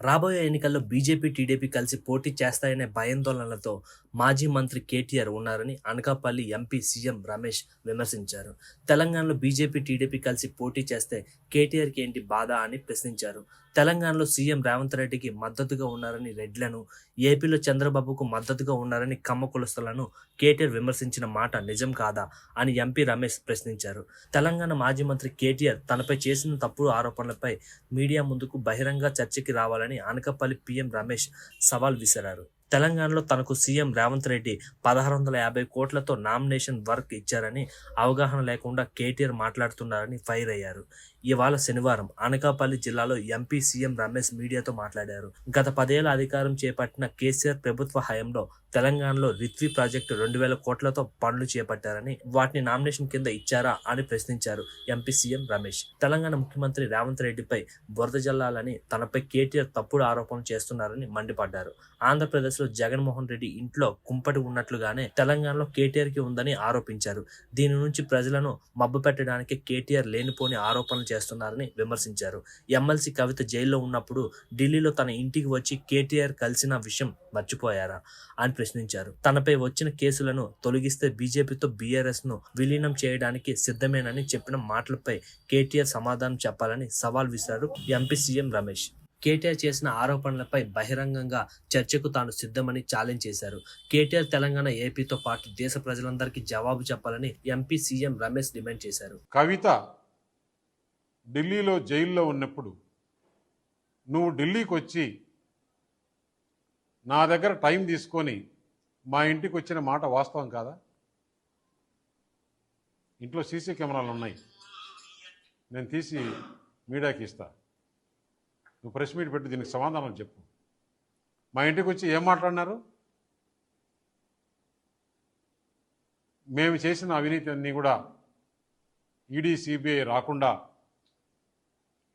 రాబోయే ఎన్నికల్లో BJP TDP కలిసి పోటీ చేస్తాయనే భయాందోళనలతో మాజీ మంత్రి కేటీఆర్ ఉన్నారని అనకాపల్లి ఎంపీ సీఎం రమేష్ విమర్శించారు. తెలంగాణలో బీజేపీ టీడీపీ కలిసి పోటీ చేస్తే కేటీఆర్కి ఏంటి బాధ అని ప్రశ్నించారు. తెలంగాణలో సీఎం రేవంత్ రెడ్డికి మద్దతుగా ఉన్నారని రెడ్లను ఏపీలో చంద్రబాబుకు మద్దతుగా ఉన్నారని కమ్మ కులస్తులను కేటీఆర్ విమర్శించిన మాట నిజం కాదా అని ఎంపీ రమేష్ ప్రశ్నించారు. తెలంగాణ మాజీ మంత్రి కేటీఆర్ తనపై చేసిన తప్పుడు ఆరోపణలపై మీడియా ముందుకు బహిరంగ చర్చకి రావాలని అనకాపల్లి పీఎం రమేష్ సవాల్ విసిరారు. తెలంగాణలో తనకు సీఎం రేవంత్ రెడ్డి పదహారు వందల యాభై కోట్లతో నామినేషన్ వర్క్ ఇచ్చారని అవగాహన లేకుండా కేటీఆర్ మాట్లాడుతున్నారని ఫైర్ అయ్యారు. ఇవాళ శనివారం అనకాపల్లి జిల్లాలో ఎంపీ సీఎం రమేష్ మీడియాతో మాట్లాడారు. గత పదేళ్ళ అధికారం చేపట్టిన కేసీఆర్ ప్రభుత్వ హయాంలో తెలంగాణలో రిత్వి ప్రాజెక్టు రెండు వేల కోట్లతో పనులు చేపట్టారని వాటిని నామినేషన్ కింద ఇచ్చారా అని ప్రశ్నించారు ఎంపీ సీఎం రమేష్. తెలంగాణ ముఖ్యమంత్రి రేవంత్ రెడ్డిపై బురద జల్లాలని తనపై కేటీఆర్ తప్పుడు ఆరోపణలు చేస్తున్నారని మండిపడ్డారు. ఆంధ్రప్రదేశ్లో జగన్మోహన్ రెడ్డి ఇంట్లో కుంపటి ఉన్నట్లుగానే తెలంగాణలో కేటీఆర్కి ఉందని ఆరోపించారు. దీని నుంచి ప్రజలను మబ్బు పెట్టడానికి కేటీఆర్ లేనిపోని ఆరోపణలు చేస్తున్నారని విమర్శించారు. ఎమ్మెల్సీ కవిత జైల్లో ఉన్నప్పుడు ఢిల్లీలో తన ఇంటికి వచ్చి కేటీఆర్ కలిసిన విషయం మర్చిపోయారా? అని ప్రశ్నించారు. తనపై వచ్చిన కేసులను తొలగిస్తే బీజేపీతో బీఆర్ఎస్ను విలీనం చేయడానికి సిద్ధమేనని చెప్పిన మాటలపై కేటీఆర్ సమాధానం చెప్పాలని సవాల్ విసిరారు ఎంపీ సీఎం రమేష్. కేటీఆర్ చేసిన ఆరోపణలపై బహిరంగంగా చర్చకు తాను సిద్ధమని ఛాలెంజ్ చేశారు. కేటీఆర్ తెలంగాణ ఏపీతో పాటు దేశ ప్రజలందరికీ జవాబు చెప్పాలని ఎంపీ సీఎం రమేష్ డిమాండ్ చేశారు. కవిత ఢిల్లీలో జైల్లో ఉన్నప్పుడు నువ్వు ఢిల్లీకి వచ్చి నా దగ్గర టైం తీసుకొని మా ఇంటికి వచ్చిన మాట వాస్తవం కాదా? ఇంట్లో సీసీ కెమెరాలు ఉన్నాయి. నేను తీసి మీడియాకి ఇస్తా. నువ్వు ప్రెస్ మీట్ పెట్టి దీనికి సమాధానం చెప్పు. మా ఇంటికి వచ్చి ఏం మాట్లాడినారు? మేము చేసిన అవినీతి అన్నీ కూడా ఈడీ సిబిఐ రాకుండా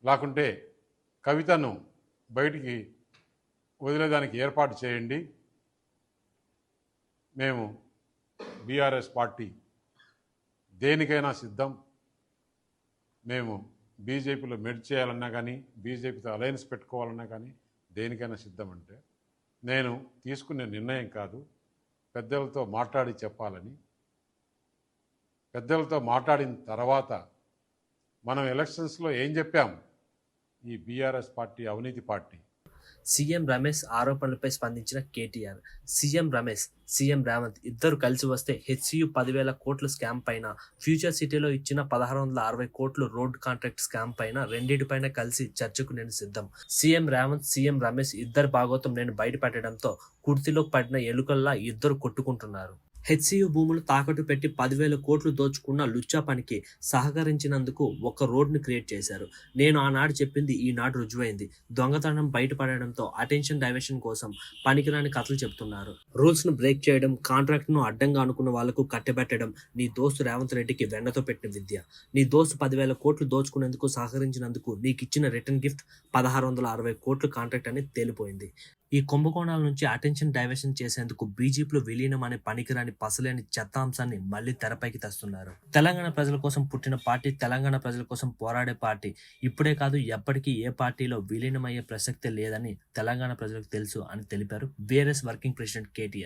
లేకుంటే కవితను బయటికి వదిలేదానికి ఏర్పాటు చేయండి. మేము బీఆర్ఎస్ పార్టీ దేనికైనా సిద్ధం. మేము బీజేపీలో మెడ్ చేయాలన్నా కానీ బీజేపీతో అలయన్స్ పెట్టుకోవాలన్నా కానీ దేనికైనా సిద్ధం అంటే నేను తీసుకునే నిర్ణయం కాదు. పెద్దలతో మాట్లాడి చెప్పాలని. పెద్దలతో మాట్లాడిన తర్వాత మనం ఎలక్షన్స్లో ఏం చెప్పాం? ఈ బీఆర్ఎస్ పార్టీ అవినీతి పార్టీ. సీఎం రమేష్ ఆరోపణలపై స్పందించిన కేటీఆర్. సీఎం రమేష్ సీఎం రేవంత్ ఇద్దరు కలిసి వస్తే హెచ్సియు పదివేల కోట్ల స్కామ్ పైన ఫ్యూచర్ సిటీలో ఇచ్చిన పదహారు వందల అరవై కోట్లు రోడ్ కాంట్రాక్ట్ స్కామ్ పైన రెండింటిపైన కలిసి చర్చకు నేను సిద్ధం. సీఎం రేవంత్ సీఎం రమేష్ ఇద్దరు భాగోతం నేను బయటపెట్టడంతో కుర్తిలో పడిన ఎలుకల్లా ఇద్దరు కొట్టుకుంటున్నారు. హెచ్సియు భూములు తాకట్టు పెట్టి పదివేల కోట్లు దోచుకున్న లుచ్చా పనికి సహకరించినందుకు ఒక రోడ్ను క్రియేట్ చేశారు. నేను ఆనాడు చెప్పింది ఈనాడు రుజువైంది. దొంగతనం బయటపడడంతో అటెన్షన్ డైవర్షన్ కోసం పనికిరాని కథలు చెప్తున్నారు. రూల్స్ను బ్రేక్ చేయడం కాంట్రాక్ట్ను అడ్డంగా అనుకున్న వాళ్ళకు కట్టబెట్టడం నీ దోస్తు రేవంత్ రెడ్డికి వెన్నతో పెట్టిన విద్య. నీ దోస్తు పదివేల కోట్లు దోచుకునేందుకు సహకరించినందుకు నీకు ఇచ్చిన రిటర్న్ గిఫ్ట్ పదహారు వందల అరవై కోట్లు కాంట్రాక్ట్ అని తేలిపోయింది. ఈ కుంభకోణాల నుంచి అటెన్షన్ డైవర్షన్ చేసేందుకు బీజేపీలో విలీనం అనే పనికిరాని పసలేని చెత్త అంశాన్ని మళ్ళీ తెరపైకి తెస్తున్నారు. తెలంగాణ ప్రజల కోసం పుట్టిన పార్టీ తెలంగాణ ప్రజల కోసం పోరాడే పార్టీ. ఇప్పుడే కాదు ఎప్పటికీ ఏ పార్టీలో విలీనమయ్యే ప్రసక్తే లేదని తెలంగాణ ప్రజలకు తెలుసు అని తెలిపారు బీఆర్ఎస్ వర్కింగ్ ప్రెసిడెంట్ కేటీఆర్.